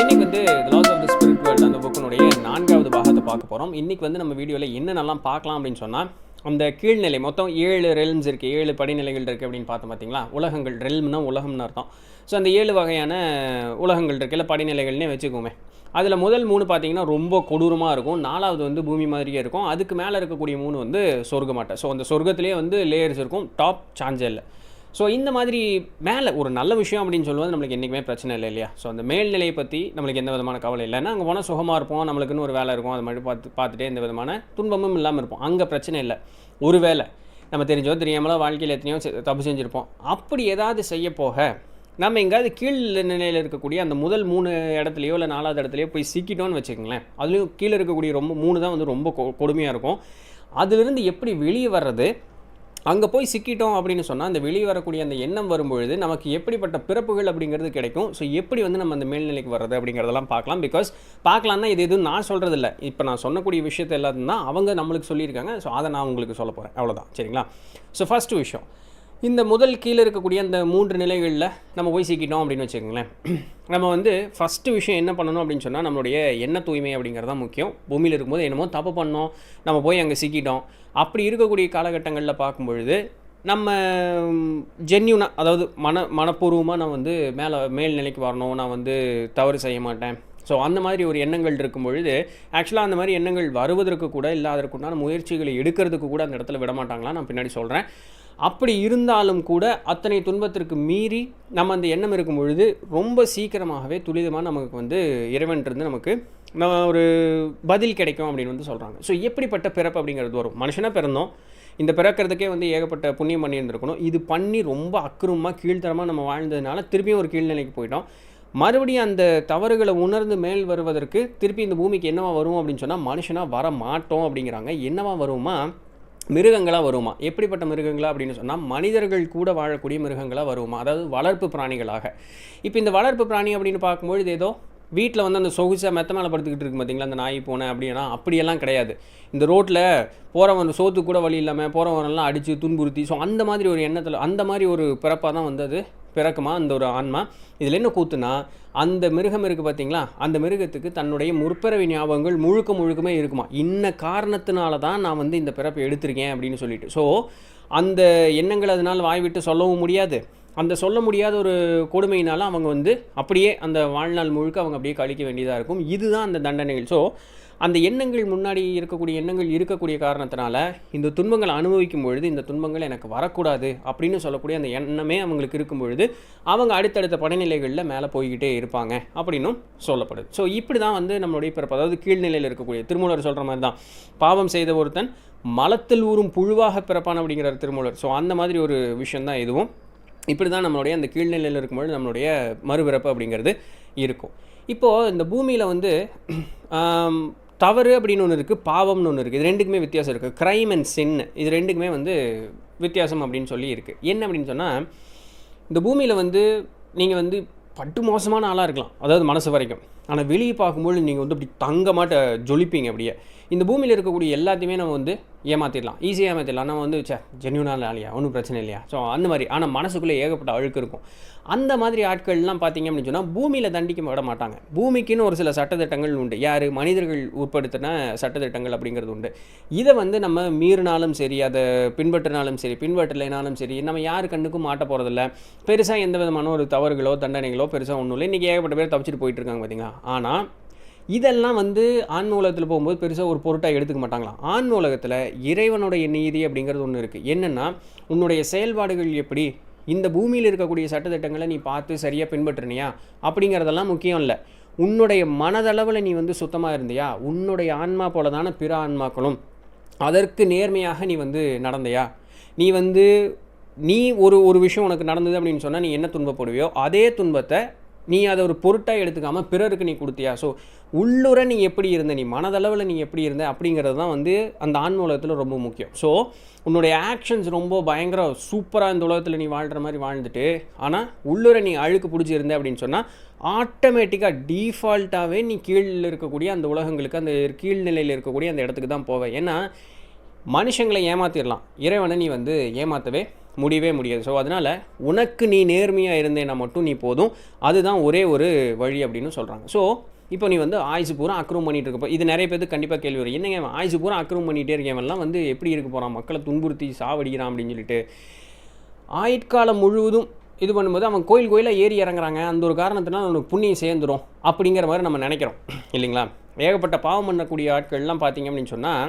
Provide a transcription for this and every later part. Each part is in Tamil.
இன்னைக்கு வந்து laws of the spirit world அந்த புக்கினுடைய நான்காவது பாகத்தை பார்க்க போகிறோம் இன்றைக்கி வந்து நம்ம வீடியோவில் என்னென்னலாம் பார்க்கலாம் அப்படின்னு சொன்னால் அந்த கீழ்நிலை மொத்தம் ஏழு ரெல்ம்ஸ் இருக்குது ஏழு படிநிலைகள் இருக்குது அப்படின்னு பார்த்தோம் பார்த்தீங்களா உலகங்கள் ரெல்ம்னா உலகம்னு அர்த்தம். ஸோ அந்த ஏழு வகையான உலகங்கள் இருக்கு இல்லை படிநிலைகள்னே வச்சுக்கோமே. அதில் முதல் மூணு பார்த்தீங்கன்னா ரொம்ப கொடூரமாக இருக்கும். நாலாவது வந்து பூமி மாதிரியே இருக்கும். அதுக்கு மேலே இருக்கக்கூடிய மூணு வந்து சொர்க்கமாட்டை. ஸோ அந்த சொர்க்கத்திலே வந்து லேயர்ஸ் இருக்கும். டாப் சாஞ்சல் இல்லை. ஸோ இந்த மாதிரி மேலே ஒரு நல்ல விஷயம் அப்படின்னு சொல்லுவது நம்மளுக்கு என்றைக்குமே பிரச்சனை இல்லை இல்லையா? ஸோ அந்த மேல்நிலையை பற்றி நம்மளுக்கு எந்த விதமான கவலை இல்லைன்னா அங்கே போனால் சுகமாக இருப்போம் நம்மளுக்குன்னு ஒரு வேலை இருக்கும் அது மாதிரி பார்த்து பார்த்துட்டே எந்த விதமான துன்பமும் இல்லாமல் இருப்போம். அங்கே பிரச்சனை இல்லை. ஒரு வேலை நம்ம தெரிஞ்சோ தெரியாமலோ வாழ்க்கையில் எத்தனையோ செ- தப்பு செஞ்சுருப்போம். அப்படி ஏதாவது செய்ய போக நம்ம எங்கேயாவது கீழ் நிலையில் இருக்கக்கூடிய அந்த முதல் மூணு இடத்துலையோ இல்லை நாலாவது இடத்துலையோ போய் சிக்கிட்டோன்னு வச்சுக்கோங்களேன். அதுலேயும் கீழே இருக்கக்கூடிய ரொம்ப மூணு தான் வந்து ரொம்ப கொ- கொடுமையாக இருக்கும். அதிலிருந்து எப்படி வெளியே வர்றது அங்கே போய் சிக்கிட்டோம் அப்படின்னு சொன்னால் அந்த வெளியே வரக்கூடிய அந்த எண்ணம் வரும்பொழுது நமக்கு எப்படிப்பட்ட பிறப்புகள் அப்படிங்கிறது கிடைக்கும். ஸோ எப்படி வந்து நம்ம அந்த மேல்நிலைக்கு வர்றது அப்படிங்கிறதெல்லாம் பார்க்கலாம். பிகாஸ் பார்க்கலாம்னா இது எதுவும் நான் சொல்கிறது இல்லை இப்போ நான் சொன்னக்கூடிய விஷயத்தை எல்லாத்தையும் தான் அவங்க நம்மளுக்கு சொல்லியிருக்காங்க. ஸோ அதை நான் உங்களுக்கு சொல்ல போகிறேன் அவ்வளோதான் சரிங்களா? ஸோ ஃபஸ்ட்டு விஷயம். இந்த முதல் கீழே இருக்கக்கூடிய அந்த மூன்று நிலைகளில் நம்ம போய் சிக்கிட்டோம் அப்படின்னு வச்சுக்கோங்களேன். நம்ம வந்து ஃபஸ்ட்டு விஷயம் என்ன பண்ணணும் அப்படின்னு சொன்னால் நம்மளுடைய எண்ண தூய்மை அப்படிங்கிறது தான் முக்கியம். பூமியில் இருக்கும்போது என்னமோ தப்பு பண்ணோம் நம்ம போய் அங்கே சிக்கிட்டோம். அப்படி இருக்கக்கூடிய காலகட்டங்களில் பார்க்கும்பொழுது நம்ம ஜென்யூனாக அதாவது மன மனப்பூர்வமாக நான் வந்து மேலே மேல்நிலைக்கு வரணும் நான் வந்து தவறு செய்ய மாட்டேன். ஸோ அந்த மாதிரி ஒரு எண்ணங்கள் இருக்கும் பொழுது ஆக்சுவலாக அந்த மாதிரி எண்ணங்கள் வருவதற்கு கூட இல்லாததற்குண்டான முயற்சிகளை எடுக்கிறதுக்கு கூட அந்த இடத்துல விட மாட்டாங்களா நான் பின்னாடி சொல்கிறேன் அப்படி இருந்தாலும் கூட அத்தனை துன்பத்திற்கு மீறி நம்ம அந்த எண்ணம் இருக்கும் பொழுது ரொம்ப சீக்கிரமாகவே துரிதமாக நமக்கு வந்து இறைவன்றிருந்து நமக்கு நம்ம ஒரு பதில் கிடைக்கும் அப்படின்னு வந்து சொல்கிறாங்க ஸோ எப்படிப்பட்ட பிறப்பு அப்படிங்கிறது வரும். மனுஷனாக பிறந்தோம். இந்த பிறக்கிறதுக்கே வந்து ஏகப்பட்ட புண்ணியம் பண்ணி இருந்திருக்கணும். இது பண்ணி ரொம்ப அக்குறமாக கீழ்த்தரமாக நம்ம வாழ்ந்ததுனால திருப்பியும் ஒரு கீழ்நிலைக்கு போயிட்டோம். மறுபடியும் அந்த தவறுகளை உணர்ந்து மேல் வருவதற்கு திருப்பி இந்த பூமிக்கு என்னவா வரும் அப்படின்னு சொன்னால் மனுஷனாக வர மாட்டோம் அப்படிங்கிறாங்க. என்னவா வருமா மிருகங்களாக வருமா? எப்படிப்பட்ட மிருகங்களா அப்படின்னு சொன்னால் மனிதர்கள் கூட வாழக்கூடிய மிருகங்களாக வருமா? அதாவது வளர்ப்பு பிராணிகளாக. இப்போ இந்த வளர்ப்பு பிராணி அப்படின்னு பார்க்கும்பொழுது ஏதோ வீட்டில் வந்து அந்த சொகுசாக மெத்த மேலே படுத்துக்கிட்டு இருக்கு பார்த்தீங்களா அந்த நாய் போனேன் அப்படின்னா அப்படியெல்லாம் கிடையாது. இந்த ரோட்டில் போகிறவன் சோத்து கூட வழி இல்லாமல் போகிறவனெல்லாம் அடித்து துன்புறுத்தி ஸோ அந்த மாதிரி ஒரு எண்ணத்தில் அந்த மாதிரி ஒரு பிறப்பாக தான் வந்து அது பிறக்குமா? அந்த ஒரு ஆன்மா. இதில் என்ன கூத்துனா அந்த மிருகம் இருக்குது பார்த்தீங்களா? அந்த மிருகத்துக்கு தன்னுடைய முற்பிறவி ஞாபகங்கள் முழுக்க முழுக்கமே இருக்குமா? இன்ன காரணத்தினால தான் நான் வந்து இந்த பிறப்பை எடுத்திருக்கேன் அப்படின்னு சொல்லிட்டு. ஸோ அந்த எண்ணங்கள் அதனால் வாய் விட்டு சொல்லவும் முடியாது. அந்த சொல்ல முடியாத ஒரு கொடுமையினால அவங்க வந்து அப்படியே அந்த வாழ்நாள் முழுக்க அவங்க அப்படியே கழிக்க வேண்டியதாக இருக்கும். இதுதான் அந்த தண்டனைகள். ஸோ அந்த எண்ணங்கள் முன்னாடி இருக்கக்கூடிய எண்ணங்கள் இருக்கக்கூடிய காரணத்தினால இந்த துன்பங்களை அனுபவிக்கும் பொழுது இந்த துன்பங்கள் எனக்கு வரக்கூடாது அப்படின்னு சொல்லக்கூடிய அந்த எண்ணமே அவங்களுக்கு இருக்கும் பொழுது அவங்க அடுத்தடுத்த படைநிலைகளில் மேலே போய்கிட்டே இருப்பாங்க அப்படின்னும் சொல்லப்படுது. ஸோ இப்படி தான் வந்து நம்மளுடைய பிறப்பு அதாவது கீழ்நிலையில் இருக்கக்கூடிய திருமூலர் சொல்கிற மாதிரி தான் பாவம் செய்த ஒருத்தன் மலத்தில் ஊறும் புழுவாக பிறப்பான் அப்படிங்கிறார் திருமூலர். ஸோ அந்த மாதிரி ஒரு விஷயந்தான் இதுவும். இப்படி தான் நம்மளுடைய அந்த கீழ்நிலையில் இருக்கும்பொழுது நம்மளுடைய மறுபிறப்பு அப்படிங்கிறது இருக்கும். இப்போது இந்த பூமியில் வந்து தவறு அப்படின்னு ஒன்று இருக்குது பாவம்னு ஒன்று இருக்குது இது ரெண்டுக்குமே வித்தியாசம் இருக்குது க்ரைம் அண்ட் சின் இது ரெண்டுக்குமே வந்து வித்தியாசம் அப்படின்னு சொல்லி இருக்குது என்ன அப்படின்னு சொன்னால் இந்த பூமியில் வந்து நீங்கள் வந்து பட்டு மோசமான ஆளாக இருக்கலாம். அதாவது மனசு வரைக்கும். ஆனால் வெளியே பார்க்கும்போது நீங்கள் வந்து அப்படி தங்கமாட்ட ஜொலிப்பீங்க அப்படியே. இந்த பூமியில் இருக்கக்கூடிய எல்லாத்தையுமே நம்ம வந்து ஏமாற்றிடலாம் ஈஸியாக ஏமாற்றிடலாம் நம்ம வந்து சே ஜென்யூனான இல்லையா? ஒன்றும் பிரச்சனை இல்லையா? ஸோ அந்த மாதிரி. ஆனால் மனசுக்குள்ளே ஏகப்பட்ட அழுக்கு இருக்கும். அந்த மாதிரி ஆட்கள்லாம் பார்த்தீங்க அப்படின்னு சொன்னால் பூமியில் தண்டிக்க விட மாட்டாங்க. பூமிக்குன்னு ஒரு சில சட்டத்திட்டங்கள் உண்டு. யார்? மனிதர்கள் உட்படுத்தின சட்டத்திட்டங்கள் அப்படிங்கிறது உண்டு. இதை வந்து நம்ம மீறினாலும் சரி அதை பின்பற்றினாலும் சரி பின்பற்றலைனாலும் சரி நம்ம யார் கண்ணுக்கும் மாட்ட போகிறதில்ல பெருசாக எந்த விதமான ஒரு தவறுகளோ தண்டனைகளோ பெருசாக ஒன்றும் இல்லை. இன்றைக்கி ஏகப்பட்ட பேர் தப்பிச்சிட்டு போயிட்டு இருக்காங்க பார்த்தீங்களா ஆனால் இதெல்லாம் வந்து ஆண் உலகத்தில் போகும்போது பெருசாக ஒரு பொருட்டாக எடுத்துக்க மாட்டாங்களாம். ஆண் உலகத்தில் இறைவனுடைய நீதி அப்படிங்கிறது ஒன்று இருக்குது என்னென்னா உன்னுடைய செயல்பாடுகள் எப்படி? இந்த பூமியில் இருக்கக்கூடிய சட்டத்திட்டங்களை நீ பார்த்து சரியாக பின்பற்றினியா? அப்படிங்கிறதெல்லாம் முக்கியம் இல்லை. உன்னுடைய மனதளவில் நீ வந்து சுத்தமாக இருந்தியா? உன்னுடைய ஆன்மா போல தானே பிற ஆன்மாக்களும் அதற்கு நேர்மையாக நீ வந்து நடந்தையா? நீ வந்து நீ ஒரு ஒரு விஷயம் உனக்கு நடந்தது அப்படின்னு சொன்னால் நீ என்ன துன்பப்படுவியோ அதே துன்பத்தை நீ அதை ஒரு பொருட்டாக எடுத்துக்காமல் பிறருக்கு நீ கொடுத்தியா? ஸோ உள்ளுர நீ எப்படி இருந்த? நீ மனதளவில் நீ எப்படி இருந்த? அப்படிங்கிறது தான் வந்து அந்த ஆன்ம உலகத்தில் ரொம்ப முக்கியம். ஸோ உன்னுடைய ஆக்ஷன்ஸ் ரொம்ப பயங்கர சூப்பராக இந்த உலகத்தில் நீ வாழ்கிற மாதிரி வாழ்ந்துட்டு ஆனால் உள்ளுர நீ அழுக்கு பிடிச்சிருந்த அப்படின்னு சொன்னால் ஆட்டோமேட்டிக்காக டீஃபால்ட்டாகவே நீ கீழில் இருக்கக்கூடிய அந்த உலகங்களுக்கு அந்த கீழ்நிலையில் இருக்கக்கூடிய அந்த இடத்துக்கு தான் போவேன் ஏன்னா மனுஷங்களை ஏமாத்திடலாம் இறைவனை நீ வந்து ஏமாற்றவே முடியவே முடியாது. ஸோ அதனால் உனக்கு நீ நேர்மையாக இருந்தேன்னா மட்டும் நீ போதும். அதுதான் ஒரே ஒரு வழி அப்படின்னு சொல்கிறாங்க ஸோ இப்போ நீ வந்து ஆயுசு பூரா அக்ரூவ் பண்ணிட்டு இருக்கப்போ இது நிறைய பேருக்கு கண்டிப்பாக கேள்வி வரும். என்னங்க ஆயுசு பூரா அக்ரூவ் பண்ணிகிட்டே இருக்கவன்லாம் வந்து எப்படி இருக்க போகிறான் மக்களை துன்புறுத்தி சாவடிக்கிறான் அப்படின்னு சொல்லிட்டு. ஆயுட்காலம் முழுவதும் இது பண்ணும்போது அவன் கோயில் கோயிலாக ஏறி இறங்குறாங்க. அந்த ஒரு காரணத்தினால் அவனுக்கு புண்ணியம் சேர்ந்துரும் அப்படிங்கிற மாதிரி நம்ம நினைக்கிறோம். இல்லைங்களா? ஏகப்பட்ட பாவம் பண்ணக்கூடிய ஆட்கள்லாம் பார்த்தீங்க அப்படின்னு சொன்னால்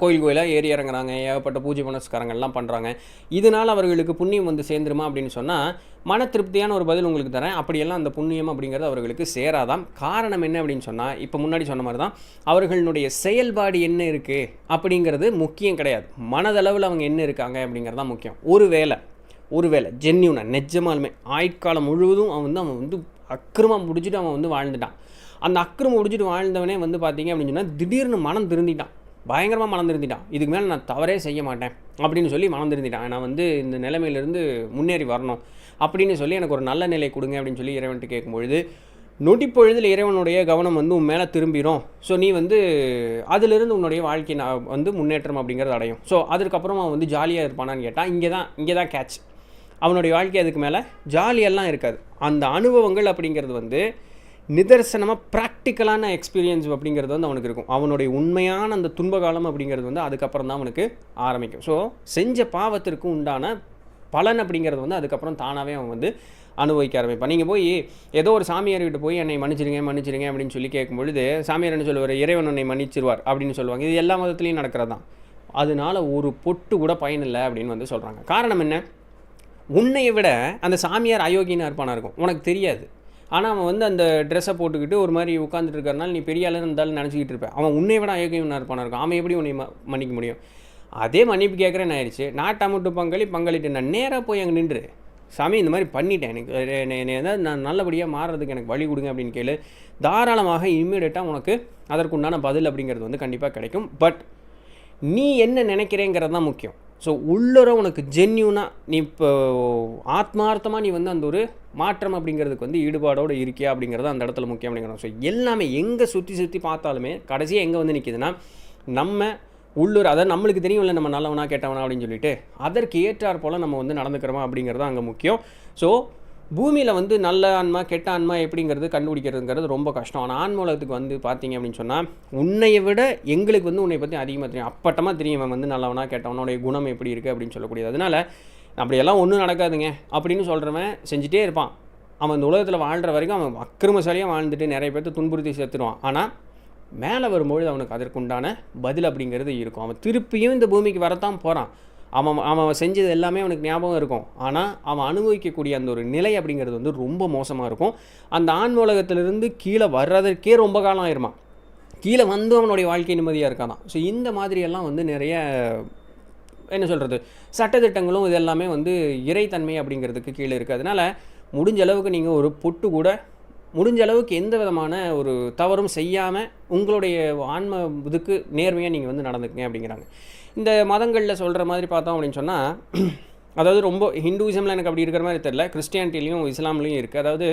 கோயில் கோயிலாக ஏறி இறங்குறாங்க. ஏகப்பட்ட பூஜை புனஸ்காரங்கள்லாம் பண்ணுறாங்க இதனால் அவர்களுக்கு புண்ணியம் வந்து சேர்ந்துருமா அப்படின்னு சொன்னால் மன திருப்தியான ஒரு பதில் உங்களுக்கு தரேன். அப்படியெல்லாம் அந்த புண்ணியம் அப்படிங்கிறது அவர்களுக்கு சேராதான் காரணம் என்ன அப்படின்னு சொன்னால் இப்போ முன்னாடி சொன்ன மாதிரி தான் அவர்களுடைய செயல்பாடு என்ன இருக்குது அப்படிங்கிறது முக்கியம் கிடையாது. மனதளவில் அவங்க என்ன இருக்காங்க அப்படிங்கிறது தான் முக்கியம். ஒரு வேலை ஒரு வேலை ஜென்யூனாக நிஜமாலுமே ஆயுட்காலம் முழுவதும் அவன் வந்து அவன் வந்து அக்கிரமம் முடிச்சுட்டு அவன் வந்து வாழ்ந்துட்டான். அந்த அக்கிரமம் முடிச்சுட்டு வாழ்ந்தவனே வந்து பார்த்தீங்க அப்படின்னு சொன்னால் திடீர்னு மனம் திருந்திட்டான். பயங்கரமாக மணந்திருந்துட்டான் இதுக்கு மேலே நான் தவறே செய்ய மாட்டேன் அப்படின்னு சொல்லி மணந்திருந்துட்டான் நான் வந்து இந்த நிலைமையிலேருந்து முன்னேறி வரணும் அப்படின்னு சொல்லி எனக்கு ஒரு நல்ல நிலை கொடுங்க அப்படின்னு சொல்லி இறைவன்ட்டு கேட்கும்பொழுது நொடிப்பொழுதில் இறைவனுடைய கவனம் வந்து உன் மேலே திரும்பிடும் ஸோ நீ வந்து அதிலிருந்து உன்னுடைய வாழ்க்கை நான் வந்து முன்னேற்றம் அப்படிங்கிறது அடையும். ஸோ அதுக்கப்புறம் அவன் வந்து ஜாலியாக இருப்பானான்னு கேட்டால் இங்கே தான் இங்கே தான் கேட்ச் அவனுடைய வாழ்க்கை அதுக்கு மேலே ஜாலியெல்லாம் இருக்காது. அந்த அனுபவங்கள் அப்படிங்கிறது வந்து நிதர்சனமாக ப்ராக்டிக்கலான எக்ஸ்பீரியன்ஸ் அப்படிங்கிறது வந்து அவனுக்கு இருக்கும். அவனுடைய உண்மையான அந்த துன்பகாலம் அப்படிங்கிறது வந்து அதுக்கப்புறம் தான் அவனுக்கு ஆரம்பிக்கும். ஸோ செஞ்ச பாவத்திற்கு உண்டான பலன் அப்படிங்கிறது வந்து அதுக்கப்புறம் தானாகவே அவன் வந்து அனுபவிக்க ஆரம்பிப்பான். நீங்கள் போய் ஏதோ ஒரு சாமியார்கிட்ட போய் என்னை மன்னிச்சிருங்க மன்னிச்சிருங்க அப்படின்னு சொல்லி கேட்கும் பொழுது சாமியார் என்ன சொல்லுவார்? இறைவன் உன்னை மன்னிச்சிருவார் அப்படின்னு சொல்லுவாங்க. இது எல்லா மதத்துலேயும் நடக்கிறது தான். அதனால ஒரு பொட்டு கூட பயனில்லை அப்படின்னு வந்து சொல்கிறாங்க காரணம் என்ன? உன்னையை விட அந்த சாமியார் அயோக்கியனாக இருப்பானா இருக்கும். உனக்கு தெரியாது. ஆனால் அவன் வந்து அந்த ட்ரெஸ்ஸை போட்டுக்கிட்டு ஒரு மாதிரி உட்காந்துட்டு இருக்கிறனால நீ பெரிய ஆளுன்னு இருந்தாலும் நினச்சிக்கிட்டு இருப்பேன் அவன் உன்னை விட அயோக்கியனாக இருப்பானா இருக்கும். அவன் எப்படி உன்னை ம- மன்னிக்க முடியும்? அதே மன்னிப்பு கேட்குறேன்னு ஆயிடுச்சு நாட்டாமட்டு பங்களி பங்களிட்டு நான் நேராக போய் அங்கே நின்று சாமி இந்த மாதிரி பண்ணிட்டேன். எனக்கு ஏதாவது நான் நல்லபடியாக மாறுறதுக்கு எனக்கு வழி கொடுங்க அப்படின்னு கேளு. தாராளமாக இம்மீடியட்டாக உனக்கு அதற்குண்டான பதில் அப்படிங்கிறது வந்து கண்டிப்பாக கிடைக்கும். பட் நீ என்ன நினைக்கிறேங்கிறது தான் முக்கியம். ஸோ உள்ளுர உனக்கு ஜென்யூனாக நீ இப்போ ஆத்மார்த்தமாக நீ வந்து அந்த ஒரு மாற்றம் அப்படிங்கிறதுக்கு வந்து ஈடுபாடோடு இருக்கியா அப்படிங்கிறது அந்த இடத்துல முக்கியம் அப்படிங்கிறோம். ஸோ எல்லாமே எங்கே சுற்றி சுற்றி பார்த்தாலுமே கடைசியாக எங்கே வந்து நிற்கிதுன்னா நம்ம உள்ளூர் அதாவது நம்மளுக்கு தெரியும்ல நம்ம நல்லவனா கெட்டவனா அப்படின்னு சொல்லிட்டு அதற்கு ஏற்றாற் போல் நம்ம வந்து நடந்துக்கிறோமா அப்படிங்கிறது அங்கே முக்கியம். ஸோ பூமியில் வந்து நல்ல ஆன்மா கெட்ட ஆன்மா எப்படிங்கிறது கண்டுபிடிக்கிறதுங்கிறது ரொம்ப கஷ்டம். ஆனால் ஆன்மூலகத்துக்கு வந்து பார்த்தீங்க அப்படின்னு சொன்னால் உன்னையை விட எங்களுக்கு வந்து உன்னை பற்றி அதிகமாக தெரியும். அப்பட்டமாக தெரியும் இவன் வந்து நல்லவனா கெட்டவனுடைய குணம் எப்படி இருக்குது அப்படின்னு சொல்லக்கூடியது. அதனால அப்படியெல்லாம் ஒன்றும் நடக்காதுங்க. அப்படின்னு சொல்கிறவன் செஞ்சுட்டே இருப்பான். அவன் இந்த உலகத்தில் வாழ்கிற வரைக்கும் அவன் அக்கிரமசாலியாக வாழ்ந்துட்டு நிறைய பேர்த்த துன்புறுத்தி சேர்த்துடுவான் ஆனால் மேலே வரும்பொழுது அவனுக்கு அதற்குண்டான பதில் அப்படிங்கிறது இருக்கும். அவன் திருப்பியும் இந்த பூமிக்கு வரத்தான் போகிறான் அவன் அவன் செஞ்சது எல்லாமே அவனுக்கு ஞாபகம் இருக்கும். ஆனால் அவன் அனுபவிக்கக்கூடிய அந்த ஒரு நிலை அப்படிங்கிறது வந்து ரொம்ப மோசமாக இருக்கும். அந்த ஆண் உலகத்திலிருந்து கீழே வர்றதற்கே ரொம்ப காலம் ஆயிருமா? கீழே வந்து அவனுடைய வாழ்க்கை நிம்மதியாக இருக்காதான். ஸோ இந்த மாதிரியெல்லாம் வந்து நிறைய என்ன சொல்கிறது சட்டத்திட்டங்களும் இது எல்லாமே வந்து இறைத்தன்மை அப்படிங்கிறதுக்கு கீழே இருக்குது அதனால் முடிஞ்ச அளவுக்கு நீங்கள் ஒரு பொட்டு கூட முடிஞ்ச அளவுக்கு எந்த விதமான ஒரு தவறும் செய்யாமல் உங்களுடைய ஆன்ம இதுக்கு நேர்மையாக நீங்கள் வந்து நடந்துக்குங்க அப்படிங்கிறாங்க. இந்த மதங்களில் சொல்கிற மாதிரி பார்த்தோம் அப்படின்னு சொன்னால் அதாவது ரொம்ப ஹிந்துவிசமில் எனக்கு அப்படி இருக்கிற மாதிரி தெரியல. கிறிஸ்டியானிட்டிலையும் இஸ்லாம்லேயும் இருக்குது அதாவது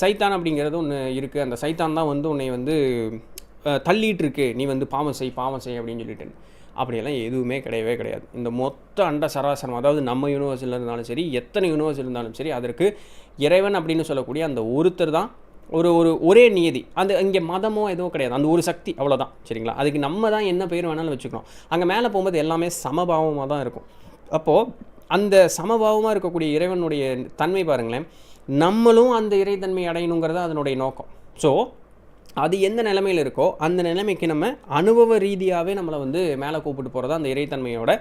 சைத்தான் அப்படிங்கிறது ஒன்று இருக்குது அந்த சைத்தான் தான் வந்து உன்னை வந்து தள்ளிட்டுருக்கு. நீ வந்து பாவம் செய் பாவம் செய் அப்படின்னு சொல்லிட்டு. அப்படியெல்லாம் எதுவுமே கிடையவே கிடையாது. இந்த மொத்த அண்ட சராசரம் அதாவது நம்ம யூனிவர்ஸில் இருந்தாலும் சரி எத்தனை யூனிவர்ஸ் இருந்தாலும் சரி அதற்கு இறைவன் அப்படின்னு சொல்லக்கூடிய அந்த ஒருத்தர் தான் ஒரு ஒரு ஒரே நியதி. அந்த இங்கே மதமோ எதுவும் கிடையாது. அந்த ஒரு சக்தி அவ்வளோதான் சரிங்களா? அதுக்கு நம்ம தான் என்ன பேர் வேணாலும் வச்சுக்கணும் அங்கே மேலே போகும்போது எல்லாமே சமபாவமாக தான் இருக்கும். அப்போது அந்த சமபாவமாக இருக்கக்கூடிய இறைவனுடைய தன்மை பாருங்களேன் நம்மளும் அந்த இறைத்தன்மை அடையணுங்கிறது அதனுடைய நோக்கம். ஸோ அது எந்த நிலைமையில் இருக்கோ அந்த நிலைமைக்கு நம்ம அனுபவ ரீதியாகவே நம்மளை வந்து மேலே கூப்பிட்டு போகிறது அந்த இறைத்தன்மையோட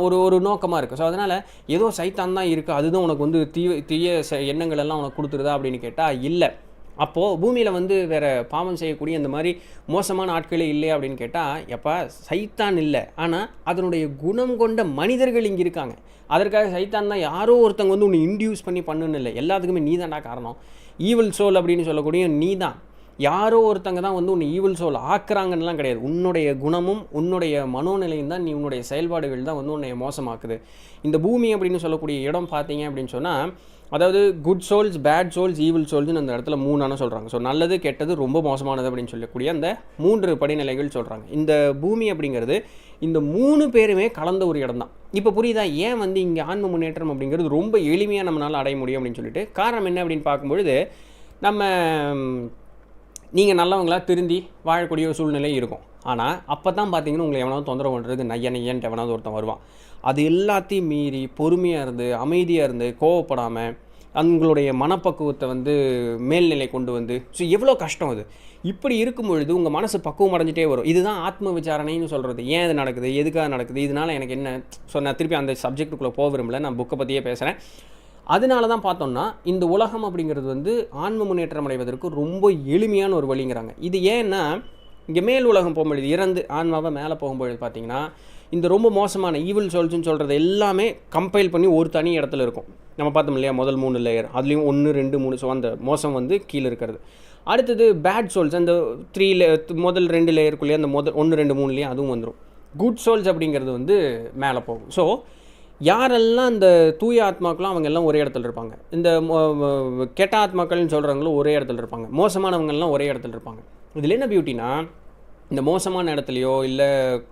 ஒரு ஒரு நோக்கமாக இருக்குது ஸோ அதனால் ஏதோ சைத்தான் தான் இருக்குது அதுதான் உனக்கு வந்து தீய தீய ச- எண்ணங்கள் எல்லாம் உனக்கு கொடுத்துருதா அப்படின்னு கேட்டால் இல்லை. அப்போது பூமியில் வந்து வேறு பாவம் செய்யக்கூடிய இந்த மாதிரி மோசமான ஆட்களே இல்லை அப்படின்னு கேட்டால் எப்போ சைத்தான் இல்லை. ஆனால் அதனுடைய குணம் கொண்ட மனிதர்கள் இங்கே இருக்காங்க. அதற்காக சைத்தான் தான் யாரோ ஒருத்தங்க வந்து ஒன்று இன்டியூஸ் பண்ணி பண்ணுன்னு இல்லை. எல்லாத்துக்குமே நீ தான்டா காரணம். ஈவில் சோல் அப்படின்னு சொல்லக்கூடிய நீ தான். யாரோ ஒருத்தங்க தான் வந்து உன்னை ஈவில் சோல் ஆக்குறாங்கன்னெலாம் கிடையாது. உன்னுடைய குணமும் உன்னுடைய மனோநிலையும் தான் நீ உன்னுடைய செயல்பாடுகள் தான் வந்து உன்னை மோசமாக்குது. இந்த பூமி அப்படின்னு சொல்லக்கூடிய இடம் பார்த்தீங்க அப்படின்னு சொன்னால் அதாவது good souls bad souls evil சோல்ஸ்னு அந்த இடத்துல மூணான சொல்கிறாங்க ஸோ நல்லது கெட்டது ரொம்ப மோசமானது அப்படின்னு சொல்லக்கூடிய அந்த மூன்று படிநிலைகள் சொல்கிறாங்க இந்த பூமி அப்படிங்கிறது இந்த மூணு பேருமே கலந்த ஒரு இடம் தான் இப்போ புரியுதா? ஏன் வந்து இங்கே ஆன்ம முன்னேற்றம் அப்படிங்கிறது ரொம்ப எளிமையாக நம்மளால் அடைய முடியும் அப்படின்னு சொல்லிட்டு? காரணம் என்ன அப்படின்னு பார்க்கும்பொழுது நம்ம நீங்கள் நல்லவங்களாக திருந்தி வாழக்கூடிய ஒரு சூழ்நிலை இருக்கும். ஆனால் அப்போ தான் பார்த்தீங்கன்னா உங்களை எவனாவது தொந்தரவு பண்ணுறது நைய நையன்ட்டு எவனாவது ஒருத்தன் வருவான். அது எல்லாத்தையும் மீறி பொறுமையாக இருந்து அமைதியாக இருந்து கோவப்படாமல் உங்களுடைய மனப்பக்குவத்தை வந்து மேல்நிலை கொண்டு வந்து ஸோ எவ்வளோ கஷ்டம் அது? இப்படி இருக்கும் பொழுது உங்கள் மனசு பக்குவம் அடைஞ்சிட்டே வரும். இதுதான் ஆத்ம விசாரணைன்னு சொல்கிறது ஏன் இது நடக்குது? எதுக்காக நடக்குது? இதனால் எனக்கு என்ன? ஸோ நான் திருப்பி அந்த சப்ஜெக்ட்டுக்குள்ளே போக விரும்பல. நான் புக்கை பற்றியே பேசுகிறேன் அதனால தான் பார்த்தோம்னா இந்த உலகம் அப்படிங்கிறது வந்து ஆன்ம முன்னேற்றம் அடைவதற்கு ரொம்ப எளிமையான ஒரு வழிங்கிறாங்க. இது ஏன்னா இங்கே மேல் உலகம் போகும்பொழுது இறந்து ஆன்மாவை மேலே போகும்பொழுது பார்த்தீங்கன்னா இந்த ரொம்ப மோசமான ஈவில் சோல்ஸ்னு சொல்கிறது எல்லாமே கம்பைல் பண்ணி ஒரு தனி இடத்துல இருக்கும். நம்ம பார்த்தோம் இல்லையா? முதல் மூணு லேயர் அதுலேயும் ஒன்று ரெண்டு மூணு. ஸோ அந்த மோசம் வந்து கீழே இருக்கிறது. அடுத்தது பேட் சோல்ஸ் அந்த த்ரீ லே முதல் ரெண்டு லேயருக்குள்ளேயே அந்த முதல் ஒன்று ரெண்டு மூணுலேயும் அதுவும் வந்துடும் குட் சோல்ஸ் அப்படிங்கிறது வந்து மேலே போகும். ஸோ யாரெல்லாம் இந்த தூய ஆத்மாக்களும் அவங்க எல்லாம் ஒரே இடத்துல இருப்பாங்க? இந்த கெட்ட ஆத்மாக்கள்னு சொல்கிறவங்களும் ஒரே இடத்துல இருப்பாங்க. மோசமானவங்கள்லாம் ஒரே இடத்துல இருப்பாங்க. இதில் என்ன பியூட்டினா இந்த மோசமான இடத்துலையோ இல்லை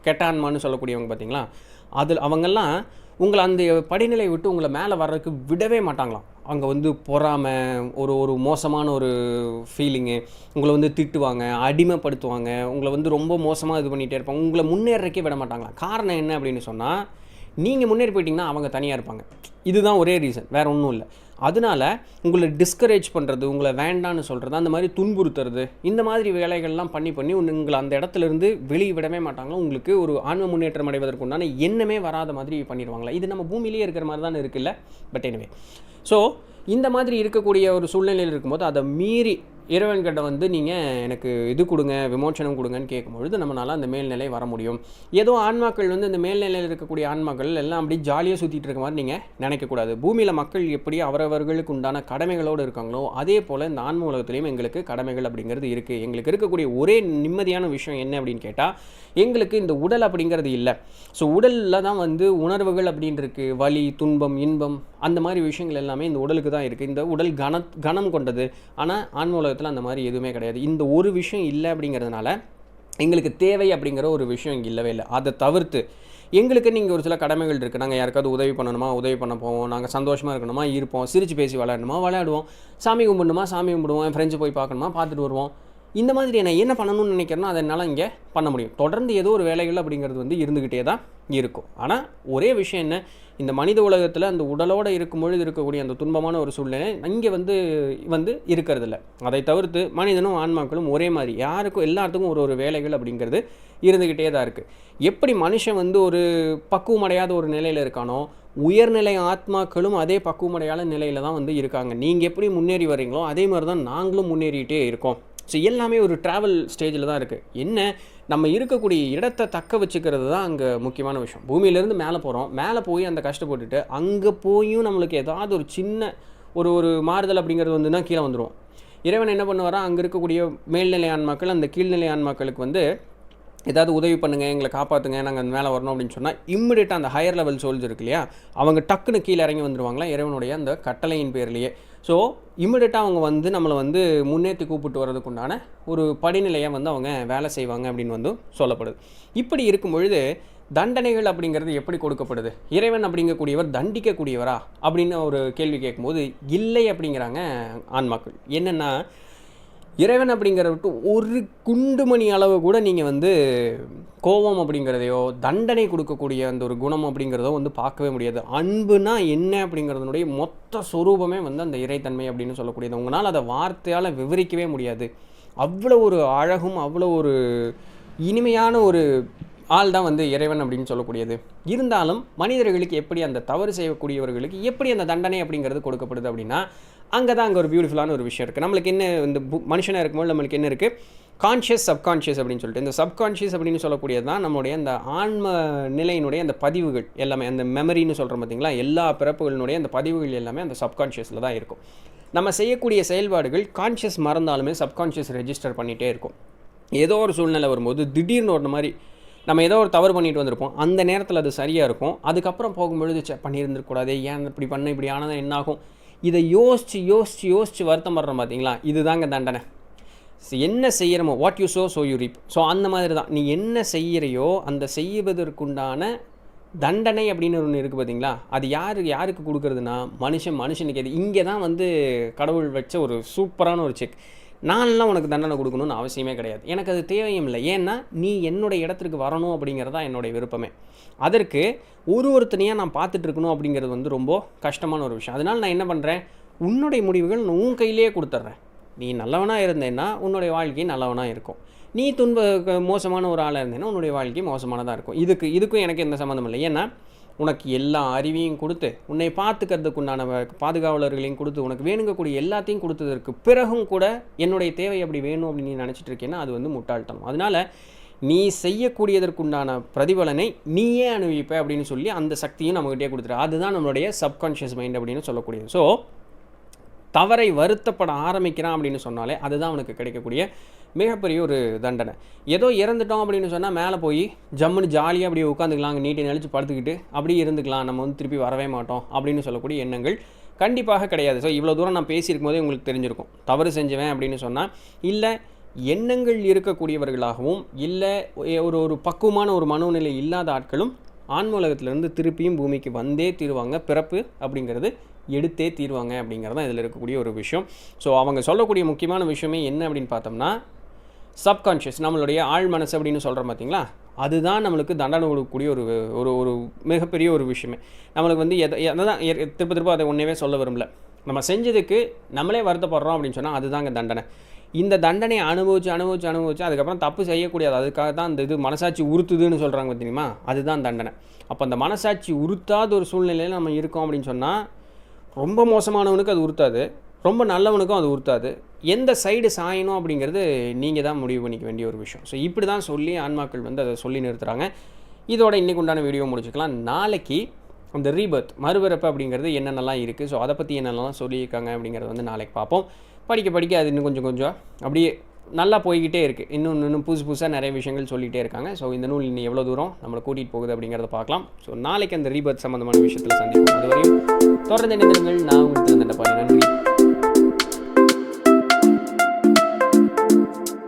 கெட்டான்மான்னு சொல்லக்கூடியவங்க பார்த்தீங்களா அதில் அவங்கெல்லாம் உங்களை அந்த படிநிலை விட்டு உங்களை மேலே வர்றதுக்கு விடவே மாட்டாங்களாம். அங்கே வந்து பொறாமை ஒரு ஒரு மோசமான ஒரு ஃபீலிங்கு உங்களை வந்து திட்டுவாங்க அடிமைப்படுத்துவாங்க உங்களை வந்து ரொம்ப மோசமாக இது பண்ணிகிட்டே இருப்பாங்க உங்களை முன்னேறக்கே விட மாட்டாங்களாம். காரணம் என்ன அப்படின்னு சொன்னால் நீங்கள் முன்னேறி போயிட்டிங்கன்னா அவங்க தனியாக இருப்பாங்க. இதுதான் ஒரே ரீசன் வேறு ஒன்றும் இல்லை. அதனால உங்களை டிஸ்கரேஜ் பண்ணுறது உங்களை வேண்டான்னு சொல்கிறது அந்த மாதிரி துன்புறுத்துறது இந்த மாதிரி வேலைகள்லாம் பண்ணி பண்ணி உன்னை- உங்களை அந்த இடத்துல இருந்து வெளியே விடவே மாட்டாங்களோ? உங்களுக்கு ஒரு ஆன்ம முன்னேற்றம் அடைவதற்கு உண்டான எண்ணமே வராத மாதிரி பண்ணிடுவாங்களா? இது நம்ம பூமியிலேயே இருக்கிற மாதிரி தான் இருக்குல்ல? பட் எனவே ஸோ இந்த மாதிரி இருக்கக்கூடிய ஒரு சூழ்நிலையில் இருக்கும்போது அதை மீறி இறைவன்கிட்ட வந்து நீங்கள் எனக்கு இது கொடுங்க விமோச்சனம் கொடுங்கன்னு கேட்கும்பொழுது நம்மளால் அந்த மேல்நிலை வர முடியும். ஏதோ ஆன்மாக்கள் வந்து இந்த மேல்நிலையில் இருக்கக்கூடிய ஆன்மாக்கள் எல்லாம் அப்படி ஜாலியாக சுற்றிட்டு இருக்க மாதிரி நீங்கள் நினைக்கக்கூடாது பூமியில் மக்கள் எப்படி அவரவர்களுக்கு உண்டான கடமைகளோடு இருக்காங்களோ அதே போல் இந்த ஆன்ம உலகத்துலேயும் எங்களுக்கு கடமைகள் அப்படிங்கிறது இருக்குது எங்களுக்கு இருக்கக்கூடிய ஒரே நிம்மதியான விஷயம் என்ன அப்படின்னு கேட்டால் எங்களுக்கு இந்த உடல் அப்படிங்கிறது இல்லை. ஸோ உடலில் தான் வந்து உணர்வுகள் அப்படின்னு இருக்குது வலி துன்பம் இன்பம் அந்த மாதிரி விஷயங்கள் எல்லாமே இந்த உடலுக்கு தான் இருக்குது இந்த உடல் கன கனம் கொண்டது. ஆனால் ஆன்ம உலகத்தில் அந்த மாதிரி எதுவுமே கிடையாது. இந்த ஒரு விஷயம் இல்லை அப்படிங்கிறதுனால எங்களுக்கு தேவை அப்படிங்கிற ஒரு விஷயம் இங்கே இல்லவே இல்லை. அதை தவிர்த்து எங்களுக்கு நீங்கள் ஒரு சில கடமைகள் இருக்குது நாங்கள் யாருக்காவது உதவி பண்ணணுமா? உதவி பண்ண போவோம். நாங்கள் சந்தோஷமாக இருக்கணுமா? இருப்போம். சிரித்து பேசி விளையாடணுமா? விளையாடுவோம். சாமி கும்பிடணுமா? சாமி கும்பிடுவோம். என் ஃப்ரெண்ட்ஸ் போய் பார்க்கணுமா? பார்த்துட்டு வருவோம். இந்த மாதிரி நான் என்ன பண்ணணும்னு நினைக்கிறேனோ அதை என்னால் இங்கே பண்ண முடியும். தொடர்ந்து ஏதோ ஒரு வேலைகள் அப்படிங்கிறது வந்து இருந்துக்கிட்டே தான் இருக்கும். ஆனால் ஒரே விஷயம் என்ன? இந்த மனித உலகத்தில் அந்த உடலோடு இருக்கும் பொழுது இருக்கக்கூடிய அந்த துன்பமான ஒரு சூழ்நிலை இங்கே வந்து வந்து இருக்கிறதில்ல. அதை தவிர்த்து மனிதனும் ஆன்மாக்களும் ஒரே மாதிரி யாருக்கும் எல்லாத்துக்கும் ஒரு ஒரு வேலைகள் அப்படிங்கிறது இருந்துக்கிட்டே தான் இருக்குது எப்படி மனுஷன் வந்து ஒரு பக்குவமடையாத ஒரு நிலையில் இருக்கானோ உயர்நிலை ஆத்மாக்களும் அதே பக்குவமடையாத நிலையில் தான் வந்து இருக்காங்க. நீங்கள் எப்படி முன்னேறி வர்றீங்களோ அதே மாதிரி தான் நாங்களும் முன்னேறிட்டே இருக்கோம். ஸோ எல்லாமே ஒரு ட்ராவல் ஸ்டேஜில் தான் இருக்குது என்ன? நம்ம இருக்கக்கூடிய இடத்தை தக்க வச்சுக்கிறது தான் அங்கே முக்கியமான விஷயம். பூமியிலேருந்து மேலே போகிறோம் மேலே போய் அந்த கஷ்டப்பட்டுட்டு அங்கே போயும் நம்மளுக்கு ஏதாவது ஒரு சின்ன ஒரு ஒரு மாறுதல் அப்படிங்கிறது வந்துன்னா கீழே வந்துடும் இறைவன் என்ன பண்ணுவாரா? அங்கே இருக்கக்கூடிய மேல்நிலையான் மக்கள் அந்த கீழ்நிலையான் மக்களுக்கு வந்து ஏதாவது உதவி பண்ணுங்கள் எங்களை காப்பாற்றுங்க நாங்கள் மேலே வரணும் அப்படின்னு சொன்னால் இம்மிடியட்டாக அந்த ஹையர் லெவல் சோல்ஜர் இருக்கு இல்லையா அவங்க டக்குன்னு கீழே இறங்கி வந்துருவாங்களா இறைவனுடைய அந்த கட்டளையின் பேர்லேயே. ஸோ இம்மிடியட்டாக அவங்க வந்து நம்மளை வந்து முன்னேற்றி கூப்பிட்டு வர்றதுக்குண்டான ஒரு படிநிலையை வந்து அவங்க வேலை செய்வாங்க அப்படின்னு வந்து சொல்லப்படுது. இப்படி இருக்கும் பொழுது தண்டனைகள் அப்படிங்கிறது எப்படி கொடுக்கப்படுது? இறைவன் அப்படிங்கக்கூடியவர் தண்டிக்கக்கூடியவரா? அப்படின்னு ஒரு கேள்வி கேட்கும்போது இல்லை அப்படிங்கிறாங்க ஆன்மாக்கள். என்னென்னா இறைவன் அப்படிங்கிறவருக்கு ஒரு குண்டுமணி அளவு கூட நீங்கள் வந்து கோபம் அப்படிங்கிறதையோ தண்டனை கொடுக்கக்கூடிய அந்த ஒரு குணம் அப்படிங்கிறதோ வந்து பார்க்கவே முடியாது. அன்புனா என்ன அப்படிங்கிறதுனுடைய மொத்த சொரூபமே வந்து அந்த இறைத்தன்மை அப்படின்னு சொல்லக்கூடியது. உங்களால் அதை வார்த்தையால் விவரிக்கவே முடியாது. அவ்வளோ ஒரு அழகும் அவ்வளோ ஒரு இனிமையான ஒரு ஆள் தான் வந்து இறைவன் அப்படின்னு சொல்லக்கூடியது. இருந்தாலும் மனிதர்களுக்கு எப்படி அந்த தவறு செய்யக்கூடியவர்களுக்கு எப்படி அந்த தண்டனை அப்படிங்கிறது கொடுக்கப்படுது அப்படின்னா அங்கே தான் அங்கே ஒரு பியூட்டிஃபுல்லான ஒரு விஷயம் இருக்குது நம்மளுக்கு என்ன இந்த பு- மனுஷனாக இருக்கும்போது நம்மளுக்கு என்ன இருக்குது கான்ஷியஸ் சப்கான்ஷியஸ் அப்படின்னு சொல்லிட்டு. இந்த சப்கான்ஷியஸ் அப்படின்னு சொல்லக்கூடியது தான் நம்மளுடைய அந்த ஆன்ம நிலையினுடைய அந்த பதிவுகள் எல்லாமே அந்த மெமரின்னு சொல்கிறோம் பார்த்திங்களா எல்லா பிறப்புகளினுடைய அந்த பதிவுகள் எல்லாமே அந்த சப்கான்ஷியஸில் தான் இருக்கும். நம்ம செய்யக்கூடிய செயல்பாடுகள் கான்ஷியஸ் மறந்தாலுமே சப்கான்ஷியஸ் ரெஜிஸ்டர் பண்ணிகிட்டே இருக்கும். ஏதோ ஒரு சூழ்நிலை வரும்போது திடீர்னு ஒரு மாதிரி நம்ம ஏதோ ஒரு தவறு பண்ணிட்டு வந்திருப்போம். அந்த நேரத்தில் அது சரியாக இருக்கும். அதுக்கப்புறம் போகும்பொழுது சே பண்ணியிருந்துருக்கூடாதே ஏன் இப்படி பண்ண? இப்படி ஆனது? என்னாகும்? இதை யோசித்து யோசித்து யோசித்து வருத்தம் படுறோம் பார்த்தீங்களா இதுதாங்க தண்டனை. என்ன செய்கிறமோ what you sow so you reap so அந்த மாதிரி தான் நீ என்ன செய்கிறையோ அந்த செய்வதற்குண்டான தண்டனை அப்படின்னு ஒன்று இருக்குது பார்த்தீங்களா அது யார் யாருக்கு கொடுக்குறதுனா மனுஷன் மனுஷனுக்கு. எது இங்கே தான் வந்து கடவுள் வச்ச ஒரு சூப்பரான ஒரு செக் நான்லாம் உனக்கு தண்டனை கொடுக்கணும்னு அவசியமே கிடையாது. எனக்கு அது தேவையும் இல்லை ஏன்னா நீ என்னுடைய இடத்திற்கு வரணும் அப்படிங்கிறது தான் என்னுடைய விருப்பமே. அதற்கு ஒரு ஒருத்தனையாக நான் பார்த்துட்டு இருக்கணும் அப்படிங்கிறது வந்து ரொம்ப கஷ்டமான ஒரு விஷயம். அதனால் நான் என்ன பண்ணுறேன் உன்னுடைய முடிவுகள் நான் உன் கையிலேயே கொடுத்துட்றேன். நீ நல்லவனாக இருந்தேன்னா உன்னுடைய வாழ்க்கை நல்லவனாக இருக்கும். நீ துன்ப க- மோசமான ஒரு ஆளாக இருந்தேன்னா உன்னுடைய வாழ்க்கை மோசமானதாக இருக்கும். இதுக்கு இதுக்கும் எனக்கு எந்த சம்மந்தம் இல்லை. ஏன்னா உனக்கு எல்லா அறிவையும் கொடுத்து உன்னை பார்த்துக்கிறதுக்கு உண்டான பாதுகாவலர்களையும் கொடுத்து உனக்கு வேணுங்கக்கூடிய எல்லாத்தையும் கொடுத்ததற்கு பிறகும் கூட என்னுடைய தேவை அப்படி வேணும் அப்படின்னு நீ நினச்சிட்டு இருக்கேன்னா அது வந்து முட்டாள்தனம். அதனால் நீ செய்யக்கூடியதற்குண்டான பிரதிபலனை நீயே அனுபவிப்ப அப்படின்னு சொல்லி அந்த சக்தியும் நம்மகிட்டே கொடுத்துரு. அதுதான் நம்மளுடைய சப்கான்ஷியஸ் மைண்ட் அப்படின்னு சொல்லக்கூடியது. ஸோ தவறை வருத்தப்பட ஆரம்பிக்கிறான் அப்படின்னு சொன்னாலே அதுதான் அவனுக்கு கிடைக்கக்கூடிய மிகப்பெரிய ஒரு தண்டனை. ஏதோ இறந்துட்டோம் அப்படின்னு சொன்னால் மேலே போய் ஜம்முன்னு ஜாலியாக அப்படியே உட்காந்துக்கலாம் அங்கே நீட்டி நெளிச்சு படுத்துக்கிட்டு அப்படியே இருந்துக்கலாம் நம்ம வந்து திருப்பி வரவே மாட்டோம் அப்படின்னு சொல்லக்கூடிய எண்ணங்கள் கண்டிப்பாக கிடையாது. ஸோ இவ்வளோ தூரம் நான் பேசியிருக்கும் போதே உங்களுக்கு தெரிஞ்சிருக்கும். தவறு செஞ்சவன் அப்படின்னு சொன்னால் இல்லை எண்ணங்கள் இருக்கக்கூடியவர்களாகவும் இல்லை ஒரு ஒரு பக்குவமான ஒரு மனோநிலை இல்லாத ஆட்களும் ஆன்மூலகத்திலிருந்து திருப்பியும் பூமிக்கு வந்தே தீருவாங்க. பிறப்பு அப்படிங்கிறது எடுத்தே தீருவாங்க அப்படிங்கிறது தான் இதில் இருக்கக்கூடிய ஒரு விஷயம். ஸோ அவங்க சொல்லக்கூடிய முக்கியமான விஷயமே என்ன அப்படின்னு பார்த்தோம்னா சப்கான்ஷியஸ் நம்மளுடைய ஆழ் மனசு அப்படின்னு சொல்கிறோம் பார்த்தீங்களா அதுதான் நம்மளுக்கு தண்டனை கொடுக்கக்கூடிய ஒரு ஒரு ஒரு மிகப்பெரிய ஒரு விஷயமே. நம்மளுக்கு வந்து எதை தான் திருப்ப திருப்ப அதை ஒன்றவே சொல்ல விரும்பல. நம்ம செஞ்சதுக்கு நம்மளே வருத்தப்படுறோம் அப்படின்னு சொன்னால் அதுதாங்க தண்டனை. இந்த தண்டனையை அனுபவிச்சு அனுபவிச்சு அனுபவிச்சு அதுக்கப்புறம் தப்பு செய்யக்கூடாது. அதுக்காக தான் அந்த இது மனசாட்சி உறுத்துதுன்னு சொல்கிறாங்க பார்த்தீங்களா அதுதான் தண்டனை. அப்போ அந்த மனசாட்சி உறுத்தாத ஒரு சூழ்நிலையில் நம்ம இருக்கோம் அப்படின்னு சொன்னால் ரொம்ப மோசமானவனுக்கு அது உறுத்தாது. ரொம்ப நல்லவனுக்கும் அது உறுத்தாது. எந்த சைடு சாயணும் அப்படிங்கிறது நீங்கள் தான் முடிவு பண்ணிக்க வேண்டிய ஒரு விஷயம். ஸோ இப்படி தான் சொல்லி ஆன்மாக்கள் வந்து அதை சொல்லி நிறுத்துகிறாங்க இதோட இன்னைக்கு உண்டான வீடியோ முடிச்சுக்கலாம். நாளைக்கு அந்த ரீபர்த் மறுபிறப்பு அப்படிங்கிறது என்னென்னலாம் இருக்குது ஸோ அதை பற்றி என்னென்னலாம் சொல்லியிருக்காங்க அப்படிங்கிறத வந்து நாளைக்கு பார்ப்போம். படிக்க படிக்க அது இன்னும் கொஞ்சம் கொஞ்சம் அப்படியே நல்லா போய்கிட்டே இருக்குது இன்னும் இன்னும் புதுசு புதுசாக நிறைய விஷயங்கள் சொல்லிகிட்டே இருக்காங்க. ஸோ இந்த நூல் இன்னும் எவ்வளோ தூரம் நம்மளை கூட்டிகிட்டு போகுது அப்படிங்கிறத பார்க்கலாம். ஸோ நாளைக்கு அந்த ரீபர்த் சம்மந்தமான விஷயத்தில் சந்திப்போம். அதுவரையும் தொடர்ந்து இணைந்திருங்கள். நான் உங்களுக்கு நன்றி.